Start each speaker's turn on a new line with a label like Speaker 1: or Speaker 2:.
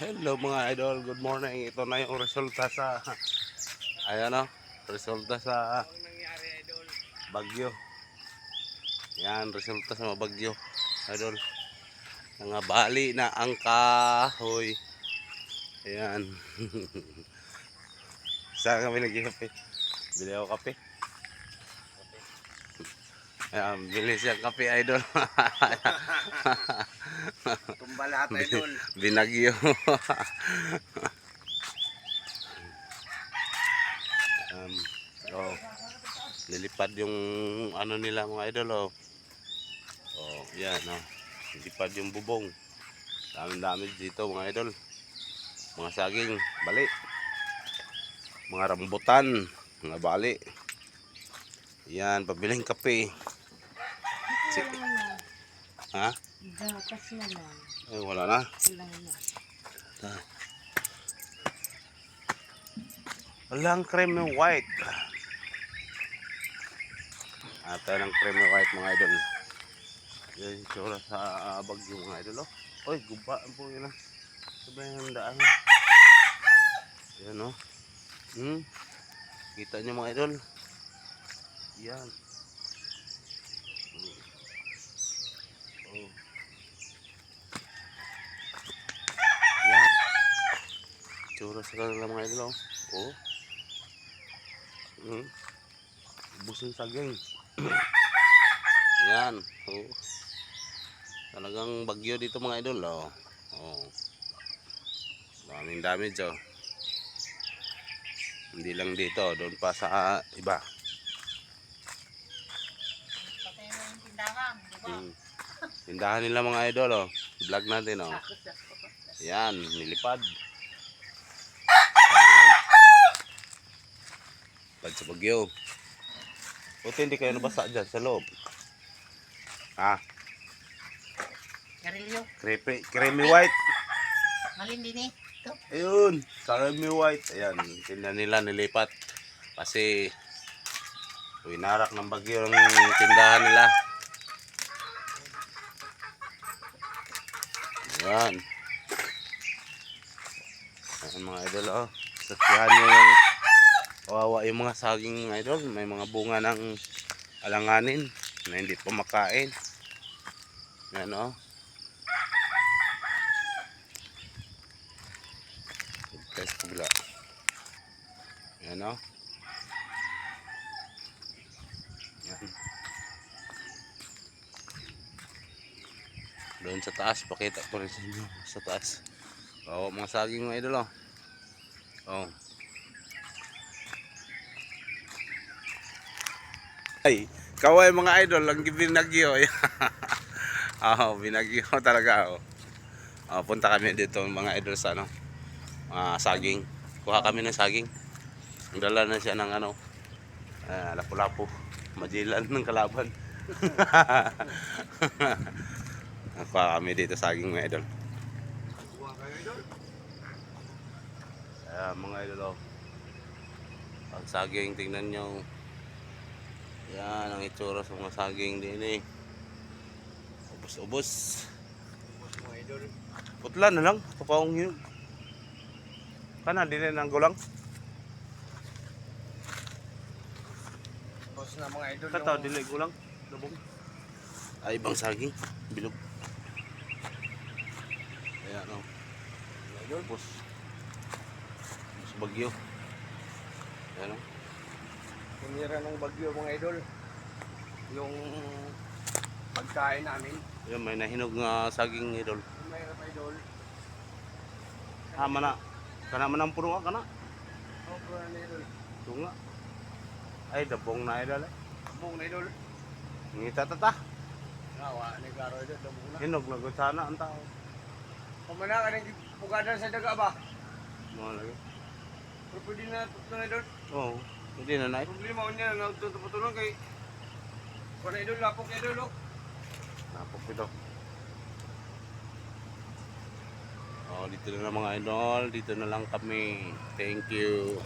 Speaker 1: Hello mga idol, good morning. Ito na yung resulta sa ayan o, resulta sa bagyo. Yan, resulta sa bagyo. Idol. Mga bali na ang kahoy. Ayan. Saan kami nag-kape? Bili ako kape. Ayan, bili siyang kape idol.
Speaker 2: Lahat idol.
Speaker 1: Binagyo. um, oh, nilipad yung ano nila mga idol oh. Oh, yan oh. Nilipad yung bubong. Daming dami dito mga idol. Mga saging, bali. Mga rambutan, mga bali. Yan, pabiling kape. Si, ha?
Speaker 3: Gatas na lang.
Speaker 1: Ay, wala na.
Speaker 3: Ilang na.
Speaker 1: Walang creamy white. At tayo ng creamy white mga idol. Yan yung tsura sa uh, bagyo mga idol. Oh. Oy, guba po yun ah. Sabi yung daan. Yan oh. Hmm. Kita nyo mga idol. Yan. Oh. Yan. Tsura sa kanila mga idol oh. Oh. Hmm. Busin saging. Yan. Oh. Talagang bagyo dito mga idol. Oh. Oh. Daming damage oh. Hindi lang dito, doon pa sa iba.
Speaker 3: Patay na yung tindahan, di ba?
Speaker 1: Hmm. Tindahan nila mga idol oh. Vlog natin oh. Yan, nilipad. Pad sa bagyo. Buti hindi kayo nabasa dyan sa loob. Ah,
Speaker 3: Garilyo,
Speaker 1: creepy, creamy white.
Speaker 3: malindi ni. Ito.
Speaker 1: Ayun, creamy white. Ayan, tinda nila nilipat. Kasi winarak ng bagyo ang tindahan nila. Ayan. Ayan mga idol oh. Saksihan nyo yung kawawa yung mga saging idol. May mga bunga ng alanganin na hindi pa makain. Ayan oh. Test pula. Ayan o. Doon sa taas, pakita ko rin sa inyo. Sa taas. Oo, mga saging mga idol o. Oh. Ay, kaway mga idol, ang binagyo. Oo, binagyo talaga oh. Oh, punta kami dito mga idol sa ano, ah, saging. Kuha kami ng saging. Dala na siya ng ano, ah, lapu-lapu. Majilan ng kalaban. Kuha kami dito saging mga idol. Ayan mga idol oh. Ang saging, tingnan nyo. Yan ang itsura sa mga saging din eh.
Speaker 2: Mga idol.
Speaker 1: Putla na lang. Tupaong hinog. Kana, din na ng gulang.
Speaker 2: Boss na mga idol.
Speaker 1: Kataw,
Speaker 2: yung-
Speaker 1: dili gulang. Lubong. Ay, ibang saging. Bilog. Ayan o.
Speaker 2: Mga idol.
Speaker 1: Tapos, mas bagyo. Ayan o.
Speaker 2: Tumira ng bagyo mga idol. Yung pagkain namin.
Speaker 1: Ayan, may nahinog nga saging idol.
Speaker 2: Yung mahirap idol.
Speaker 1: Hama na. Kana man ang puno ka na.
Speaker 2: Oh, buwan na idol.
Speaker 1: Tunga. Ay, dabong na idol eh.
Speaker 2: Buong na idol.
Speaker 1: Ngita tata.
Speaker 2: Nawa, ni Garo idol. Dabong na.
Speaker 1: Hinog na sana ang tao.
Speaker 2: Pamana ka ng pugadan sa daga ba?
Speaker 1: Mga lagi.
Speaker 2: Pero pwede na na idol.
Speaker 1: Oo. Hindi na na.
Speaker 2: Problema ko niya, nagtutulong kay Kuha na idol, lapok na idol. oh.
Speaker 1: Napok ito. Oh, dito na lang mga idol. Dito na lang kami. Thank you.